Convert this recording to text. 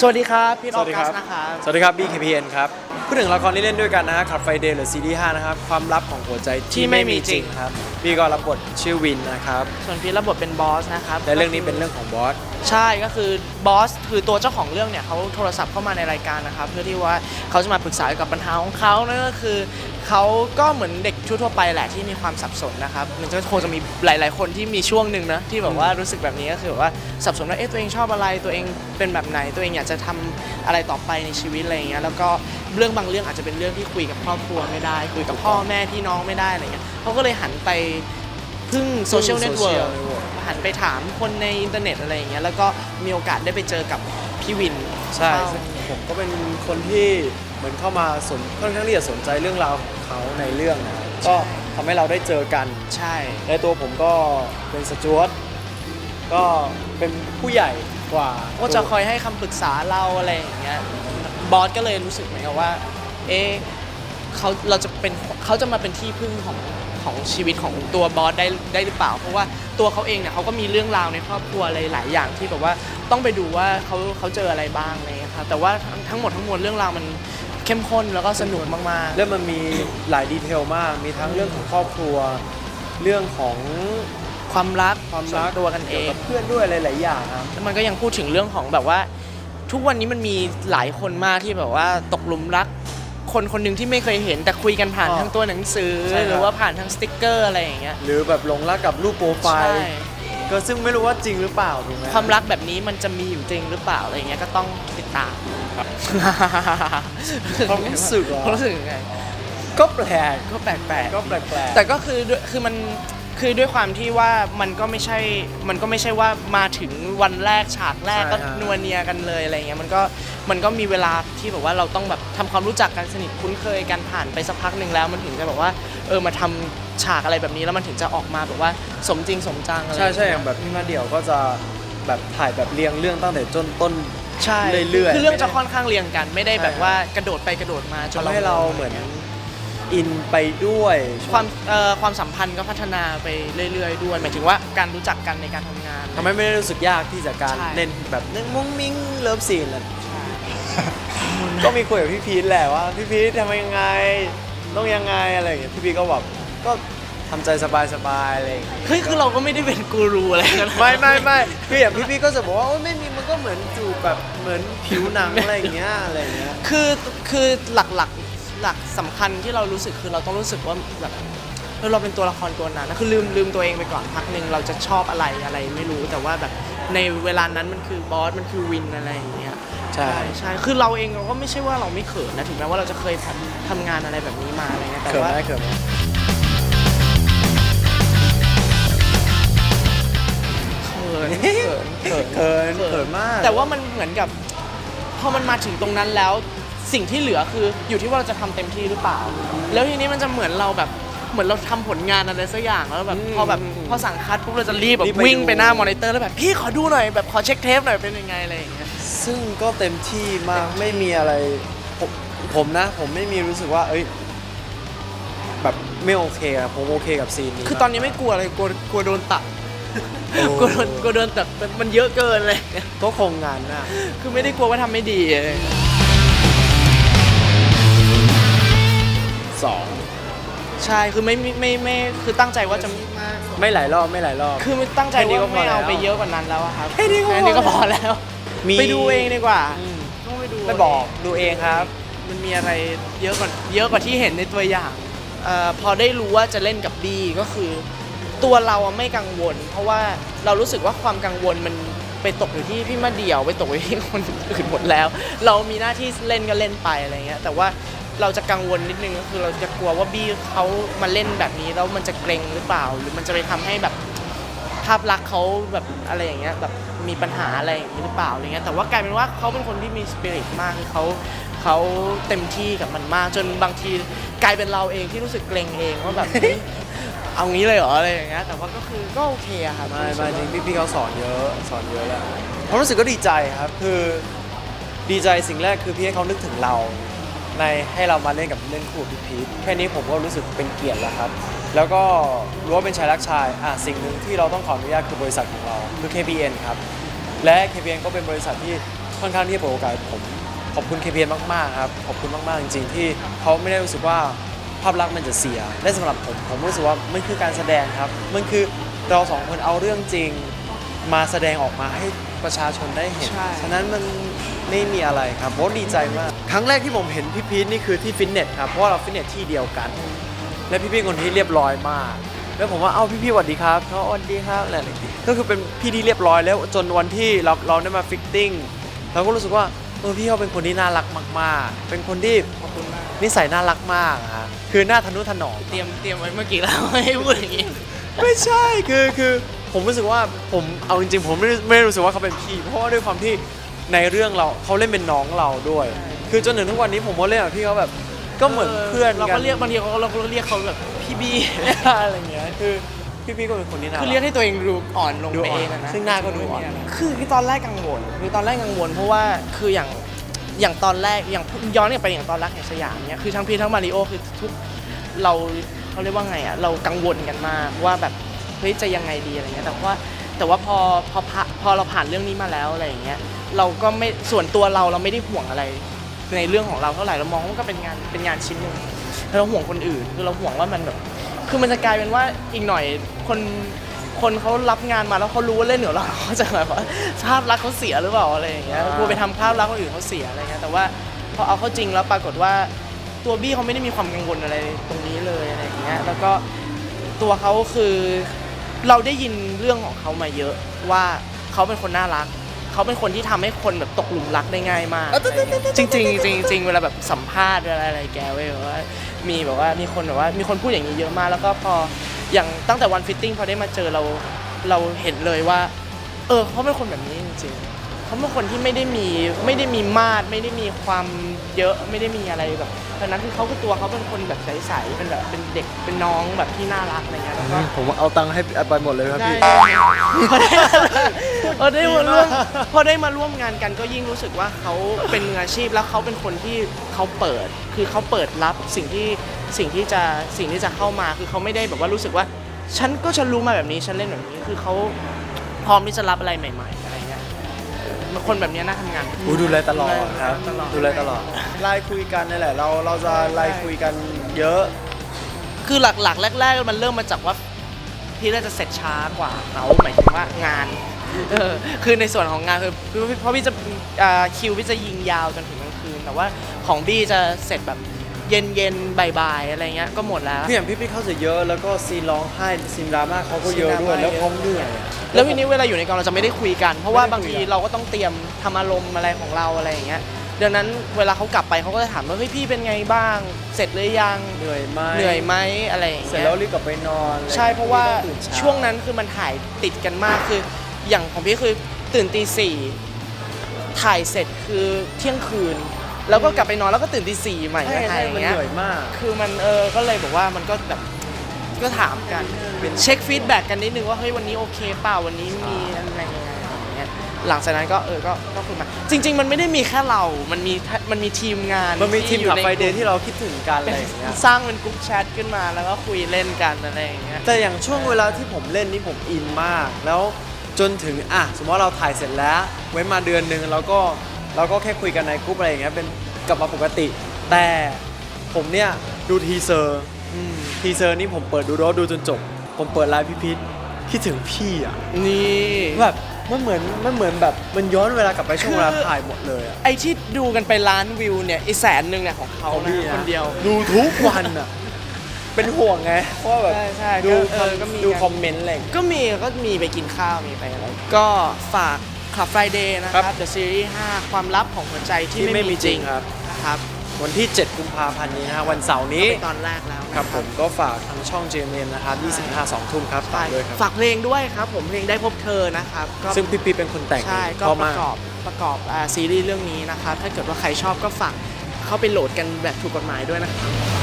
สวัสดีครับ พี่อสอวัสดีกัคสรับนะครับสวัสดีครับ BKPN ครับพูดถึงละครที่เล่นด้วยกันนะฮะขับไฟเดย์หรือซีรีส์5นะครับ ความลับของหัวใจที่ไม่มีจริงครับ พี่ก็รับบทชื่อวินนะครับ ส่วนพี่รับบทเป็นบอสนะครับและเรื่องนี้เป็นเรื่องของบอส ใช่ก็คือบอสคือตัวเจ้าของเรื่องเนี่ยเขาโทรศัพท์เข้ามาในรายการนะครับเพื่อที่ว่าเขาจะมาปรึกษาเกี่ยวกับปัญหาของเขานั่นก็คือเขาก็เหมือนเด็กทั่วๆไปแหละที่มีความสับสนนะครับมันจะคงจะมีหลาย ๆ คนที่มีช่วงหนึ่งนะที่แบบว่ารู้สึกแบบนี้ก็คือแบบว่าสับสนว่าเอ๊ะตัวเองชอบอะไรตัวเองเป็นแบบไหนตัวเองอยากจะทำอะไรต่อไปในชีวิตอะไรอย่างเงี้ยแล้วก็เรื่องบางเรื่องอาจจะเป็นเรื่องที่คุยกับครอบครัวไม่ได้ คุยกับพ่อแม่พี่น้องไม่ได้อะไรเงี้ย เขาก็เลยหันไปพึ่งโซเชียลเน็ตเวิร์ social network หันไปถามคนในอินเทอร์เน็ตอะไรอย่างเงี้ยแล้วก็มีโอกาสได้ไปเจอกับพี่วินใช่เข้าซึ่งผมก็เป็นคนที่เหมือนเข้ามาสนค่อนข้างที่จะสนใจเรื่องราวของเขาในเรื่องนะครับก็ทำให้เราได้เจอกันใช่ ในตัวผมก็เป็นสจวตก็เป็นผู้ใหญ่กว่าก็จะคอยให้คำปรึกษาเราอะไรอย่างเงี้ยบอสก็เลยรู้สึกเหมือนกับว่า เอ๊ะเขาเราจะเป็นเขาจะมาเป็นที่พึ่งของ ของชีวิตของตัวบอสได้ได้หรือเปล่า เพราะว่าตัวเขาเองเนี่ยเขาก็มีเรื่องราวในครอบครัวอะไรหลายอย่างที่แบบว่าต้องไปดูว่าเขาเขาเจออะไรบ้างอะไรอย่างเงี้ยครับแต่ว่าทั้งทั้งหมดทั้งมวลเรื่องราวมันเข้มข้นแล้วก็สนุกมากๆเรื่องมันมีหลายดีเทลมาก มีทั้งเรื่องของครอบครัว เรื่องของความรักความรักส่นตัวกันเอกี่ยวงกับเพื่อนด้วยหลายๆอย่างครับแล้วมันก็ยังพูดถึงเรื่องของแบบว่า ทุกวันนี้มันมีหลายคนมากที่แบบว่าตกหลุมรัก คนคนหนึ่งที่ไม่เคยเห็นแต่คุยกันผ่านอ๋อทางตัวหนังสือ ใช่ครับ หรือว่าผ่านทางสติกเกอร์อะไรอย่างเงี้ยหรือแบบหลงรักกับรูปโปรไฟใช่ล์ก็ซึ่งไม่รู้ว่าจริงหรือเปล่าถูกไหมความรักแบบนี้มันจะมีอยู่จริงหรือเปล่าอะไรอย่างเงี้ยก็ต้องติดตามความรู้สึกเหรอความรู้สึกยังไงก็แปลกก็แปลกๆ ก็แปลกๆ แต่ก็คือด้วยคือมัน คือด้วยความที่ว่ามันก็ไม่ใช่มันก็ไม่ใช่ว่ามาถึงวันแรกฉากแรกใช่ก็ฮะ นัวเนียกันเลยอะไรเงี้ยมันก็มันก็มีเวลาที่แบบว่าเราต้องแบบทำความรู้จักกันสนิทคุ้นเคยกันผ่านไปสักพักหนึ่งแล้วมันถึงจะแบบว่าเออมาทำฉากอะไรแบบนี้แล้วมันถึงจะออกมาแบบว่าสมจริงสมจังอะไรใช่ใช่อเงี้ย่างแบบพี่มาเดี่ยวก็จะแบบถ่ายแบบเรียงเรื่องตั้งแต่จนต้น ใช่เรื่อยๆคือเรื่องไม่ได้จะค่อนข้างเรียงกัน ไม่ได้แบบใช่ ว่ากระโดดไปกระโดดมาจนทำให้เราเหมือน อินไปด้วย ความเอ่อความสัมพันธ์ก็พัฒนาไปเรื่อย ๆ ด้วย หมายถึงว่าการรู้จักกันในการทำงาน ทำให้ไม่ได้รู้สึกยากที่จะการใช่ เล่นแบบเล่นมุ้งมิ้งเลิฟซีนอะไรก็มีคุยกับพี่พีทแหละว่าพี่พีททำยังไงต้องยังไงอะไรอย่างเงี้ยพี่พีทก็แบบก็ทำใจสบายๆอะไรอย่างเงี้ย เฮ้ยคือเราก็ไม่ได้เป็นกูรูอะไรกันไม่ไม่ไม่คืออย่างพี่พีทก็จะบอกว่าโอ๊ยไม่มีมันก็เหมือนจูบแบบเหมือนผิวหนังอะไรอย่างเงี้ยอะไรอย่างเงี้ย คือคือหลัก หลักหลักสำคัญที่เรารู้สึกคือเราต้องรู้สึกว่าแบบเออเราเป็นตัวละครตัวนั้นนะคือลืมลืมตัวเองไปก่อนพักหนึ่งเราจะชอบอะไรอะไรไม่รู้แต่ว่าแบบในเวลานั้นมันคือบอสมันคือวินอะไรอย่างเงี้ยใช่ใช่คือเราเองเราก็ไม่ใช่ว่าเราไม่เขินนะถึงแม้ว่าเราจะเคยทำทำงานอะไรแบบนี้มาอะไรเงี้ยแต่เขินว่าไหมเขินไหมเขินเขินเขินเขินเขินมาก แต่ว่ามันเหมือนกับพอมันมาถึงตรงนั้นแล้ว สิ่งที่เหลือคืออยู่ที่ว่าเราจะทำเต็มที่หรือเปล่า แล้วทีนี้มันจะเหมือนเราแบบเหมือนเราทำผลงานอะไรสักอย่างแล้วแบบพอแบบพอสั่งคัดปุ๊บเราจะรีบแบบวิ่งไปหน้ามอนิเตอร์แล้วแบบพี่ขอดูหน่อยแบบขอเช็คเทปหน่อยเป็นยังไงอะไรอย่างเงี้ย ซึ่งก็เต็มที่มากไม่มีอะไรผมผมนะ ผมไม่มีรู้สึกว่า เอ้ย แบบไม่โอเคอะผมโอเคกับซีนนี้คือตอนนี้ไม่กลัวเลยกลัวกลัวโดนตัดโอ้กลัวโดนกลัวโดนตัดมันเยอะเกินเลย ก็คงงานหน้า คือไม่ได้กลัวว่าทำไม่ดีเลยสอง ใช่คือไม่ไม่ไม่ไม่คือตั้งใจว่าจะไม่หลายรอบไม่หลายรอบ คือตั้งใจแค่นี้ก็ว่าพอไม่เอาแล้ว ไปเยอะกว่านั้นแล้วอะครับแค่นี้ก็พอก็พอแล้วมีไปดูเองดีกว่าอืมต้องไปดูไม่บอกดูเองครับ มันมีอะไรเยอะกว่าเยอะกว่าที่เห็นในตัวอย่างเออพอได้รู้ว่าจะเล่นกับบีก็คือ ตัวเราอะไม่กังวล เพราะว่าเรารู้สึกว่าความกังวลมันไปตกอยู่ที่พี่มาเดี่ยวไปตกอยู่ที่คนอื่นหมดแล้ว เรามีหน้าที่เล่นก็เล่นไปอะไรเงี้ยแต่ว่า เราจะกังวลนิดนึงก็คือเราจะกลัวว่าบี้เขามาเล่นแบบนี้แล้วมันจะเกรงหรือเปล่า หรือมันจะไปทำให้แบบภาพลักษณ์เขาแบบอะไรอย่างเงี้ยแบบมีปัญหาอะไรอย่างนี้หรือเปล่าอะไรเงี้ยแต่ว่ากลายเป็นว่าเขาเป็นคนที่มีสปิริตมากคือเขาเขาเต็มที่กับมันมาก จนบางทีกลายเป็นเราเองที่รู้สึกเกรงเองว่าแบบเฮ้ยเอางี้เลยเหรออะไรอย่างเงี้ยแต่ว่าก็คือก็โอเคอะครับไม่ไม่จริงพี่พี่เขาสอนเยอะสอนเยอะแหละผมรู้สึกก็ดีใจครับคือดีใจสิ่งแรกคือพี่ให้เขานึกถึงเรา ในให้เรามาเล่นกับเล่นคู่กับพี่พีทแค่นี้ผมก็รู้สึกเป็นเกียรติแล้วครับ แล้วก็รู้ว่าเป็นชายรักชายอะสิ่งหนึ่งที่เราต้องขออนุญาตคือบริษัทของเราคือ KPN ครับ และ KPN ก็เป็นบริษัทที่ค่อนข้างที่จะเปิดโอกาสผมขอบคุณ KPN มากๆครับขอบคุณมากๆจริง ๆ ที่เขาไม่ได้รู้สึกว่าภาพลักษณ์มันจะเสียและสำหรับผมผมรู้สึกว่ามันคือการแสดงครับมันคือเราสองคนเอาเรื่องจริงมาแสดงออกมาให้ ประชาชนได้เห็น ใช่ ฉะนั้นมันไม่มีอะไรครับโบดีใจมาก ครั้งแรกที่ผมเห็นพี่พีทนี่คือที่ฟิตเนสครับ เพราะว่าเราฟิตเนสที่เดียวกัน และพี่พีทคนที่เรียบร้อยมาก แล้วผมว่า เอ้าพี่พี่สวัสดีครับเขาสวัสดีครับอะไรอย่างเงี้ยก็คือเป็นพี่ที่เรียบร้อยแล้วจนวันที่เราเราได้มาฟิตติ้งเราก็รู้สึกว่าเออพี่เขาเป็นคนที่น่ารักมากๆ เป็นคนที่ขอบคุณมาก นิสัยน่ารักมากอะฮะคือหน้าทะนุถนอม เตรียมเตรียมไว้เมื่อกี้แล้ว ให้พูดอย่างนี้ ไม่ใช่คือคือ ผมรู้สึกว่าผมเอาจริงๆผมไม่ได้ไม่ได้รู้สึกว่าเขาเป็นพี่ เพราะว่าด้วยความที่ในเรื่องเราเขาเล่นเป็นน้องเราด้วยใช่คือจนถึงทุกวันนี้ผมก็เล่นกับพี่เขาแบบก็เหมือนเพื่อนเรากัก็นเรียกบางทีเราก็เรียกเขาแบบพี่บี้อะไรเงี้ยคือพี่พี่ก็เป็นคนที่น่าคือรัเรียกให้ตัวเองดูอ่อนลงดูไปอ่อนเองอะนะซึ่งหน้าก็ดูอ่อน คือคือตอนแรกกังวลคือตอนแรกกังวลเพราะว่าคืออย่างอย่างตอนแรกอย่างย้อนกลับไปอย่างตอนรักแห่งสยามเนี่ยคือทั้งพีททั้งมาริโอคือทุกเราเขาเรียกว่าไงอะเรากังวลกันมากว่าแบบ เฮ้ยจะยังไงดีอะไรเงี้ยแต่ว่าแต่ว่าพอพอพอพอเราผ่านเรื่องนี้มาแล้วอะไรอย่างเงี้ยเราก็ไม่ส่วนตัวเราเราไม่ได้ห่วงอะไร ในเรื่องของเราเท่าไหร่เรามองว่ามันก็เป็นงานเป็นงานชิ้นหนึ่งเราห่วงคนอื่นคือเราห่วงว่ามันแบบคือมันจะกลายเป็นว่าอีกหน่อยคนคนเขารับงานมาแล้วเขารู้ว่าเล่นเหนือเราเขาจะแบบว่าภาพลักษณ์เขาเสียหรือเปล่าอะไรอย่างเงี้ยอ่ากลัวไปทำภาพลักษณ์คนอื่นเขาเสียอะไรเงี้ยแต่ว่าพอเอาเข้าจริงแล้วปรากฏว่าตัวบี้เขาไม่ได้มีความกังวลอะไรตรงนี้เลยอะไรอย่างเงี้ยแล้วก็ตัวเขาคือ เราได้ยินเรื่องของเขามาเยอะว่าเขาเป็นคนน่ารัก เขาเป็นคนที่ทำให้คนแบบตกหลุมรักได้ง่ายมากอะไรเงี้ยจริงๆจริงๆจริงๆเวลาแบบสัมภาษณ์เวลาอะไรแกเว้ยแบบว่ามีแบบว่ามีคนแบบว่ามีคนพูดอย่างนี้เยอะมากแล้วก็พออย่างตั้งแต่วันฟิตติ้งพอได้มาเจอเราเราเห็นเลยว่า เออเขาเป็นคนแบบนี้จริงๆ เขาเป็นคนที่ไม่ได้มีไม่ได้มีมาดไม่ได้มีความเยอะไม่ได้มีอะไรแบบดังนั้นคือเขาคือตัวเขาเป็นคนแบบใสๆเป็นแบบเป็นเด็กเป็นน้องแบบที่น่ารักอะไรเงี้ยแล้วก็ผมเอาตังค์ให้ไปหมดเลยครับได้พี่พอได้พอได้มาร่วมพอได้มาร่วมงานกันก็ยิ่งรู้สึกว่าเขาเป็นมืออาชีพแล้วเขาเป็นคนที่เขาเปิด คือเขาเปิดรับสิ่งที่สิ่งที่จะสิ่งที่จะเข้ามาคือเขาไม่ได้แบบว่ารู้สึกว่า ฉันก็ฉันรู้มาแบบนี้ฉันเล่นแบบนี้คือเขาพร้อมที่จะรับอะไรใหม่ๆอะไรเงี้ย คนแบบนี้น่าทำงานอูดูแลตลอดครับตลอดดูแลตลอดไลน์คุยกันนี่แหละ เราเราจะไลน์คุยกันเยอะ คือหลักๆ แรก ๆ มันเริ่มมาจากว่าพี่น่าจะเสร็จช้ากว่าเขาหมายถึงว่างานเออคือในส่วนของงานคือคือเพราะพี่จะอ่าคิวพี่จะยิงยาวจนถึงกลางคืนแต่ว่าของบี้จะเสร็จแบบ เย็นเย็นๆบ่ายๆอะไรเงี้ยก็หมดแล้ว พี่อย่างพี่พี่เขาจะเยอะแล้วก็ซีนร้องไห้ซีนดราม่าเขาก็เยอะด้วยซีนดราม่าแล้วเขาเหนื่อยอะแล้วทีนี้เวลาอยู่ในกองเราจะไม่ได้คุยกัน เพราะว่าไม่ได้บางคุยทีกันเราก็ต้องเตรียมทำอารมณ์อะไรของเราอะไรอย่างเงี้ยดังนั้นเวลาเขากลับไปเขาก็จะถามว่าเฮ้ยพี่เป็นไงบ้าง เสร็จหรือยังเหนื่อยไหมเหนื่อยไหมอะไรอย่างเสร็จเงี้ยแล้วรีบกลับไปนอนอไใช่เพราะว่าไม่ต้องตื่นเช้ช่วงนั้นคือมันถ่ายติดกันมากคือ อย่างของพี่คือตื่นตีสี่ถ่ายเสร็จคือเที่ยงคืน แล้วก็กลับไปนอนแล้วก็ตื่นตีสี่ใหม่ใช่มาถ่าใช่ยอย่ามันงเงี้ย เหนื่อยมาก คือมันเออ ก็เลยบอกว่ามันก็แบบก็ถามกันเช็คฟีดแบ็กกันนิดนึงว่าเฮ้ยวันนี้โอเคเปล่าวันนี้มีอะไรยังไงอะไรอย่างเงี้ยหลังจากนั้นก็เออก็ก็คุยมาจริง ๆ มันไม่ได้มีแค่เรา มันมีมันมีทีมงานมันมีทีมอยู่ขับในไฟเดกย์ลุ่ที่เราคิดถึงกันอะไรอย่างเงี้ย สร้างเป็นกลุ่มแชทขึ้นมาแล้วก็คุยเล่นกันอะไรอย่างเงี้ย แต่อย่างช่วงเวลาที่ผมเล่นนี่ผมอินมาก แล้วจนถึงอะสมมติว่าเราถ่ายเสร็จแล้ว เว้นมาเดือนหนึ่งเราก็ เราก็แค่คุยกันในกลุ่มอะไรอย่างเงี้ยเป็นกลับมาปกติ แต่ผมเนี่ยดูทีเซอร์อืมทีเซอร์นี่ผมเปิดดูแล้วดูจนจบ ผมเปิดไลฟ์พี่พีทคิดถึงพี่อะนี่ แบบมันเหมือนมันเหมือนแบบมันย้อนเวลากลับไปช่วงเวลาคือ ถ่ายหมดเลยอะไอที่ดูกันไปล้านวิวเนี่ยไอแสนหนึ่งเนี่ยของเขาของนะพี่นะคนเดียว ดูทุกวันอะ เป็นห่วงไงเพราะว่าแบบใช่ใช่ดูก็เออก็มีดูกัน คอมเมนต์อะไรอย่างเงี้ย ก็มีก็มีไปกินข้าวมีไปอะไร ก็ฝาก Club Friday นะคครัรับ บ The Series 5 ความลับของหัวใจที่ที่ไม่ไม่มีมีจจริริงงครับ นะครับวันที่ 7 กุมภาพันธ์นี้นะฮะวันเสาร์ก็นี้เป็นตอนแรกแล้วนะครับผมก็ฝากทางช่อง JMN นะครับ25 2ทุ่มครับฝากด้วยครับฝากเพลงด้วยครับ ผมเพลงได้พบเธอนะครับก็ ซึ่งพี่ปีเป็นคนแต่งใช่ก็เพราะปมากระกอบประกอบอ่าซีรีส์เรื่องนี้นะครับ ถ้าเกิดว่าใครชอบก็ฝากเข้าไปโหลดกันแบบถูกกฎหมายด้วยนะครับ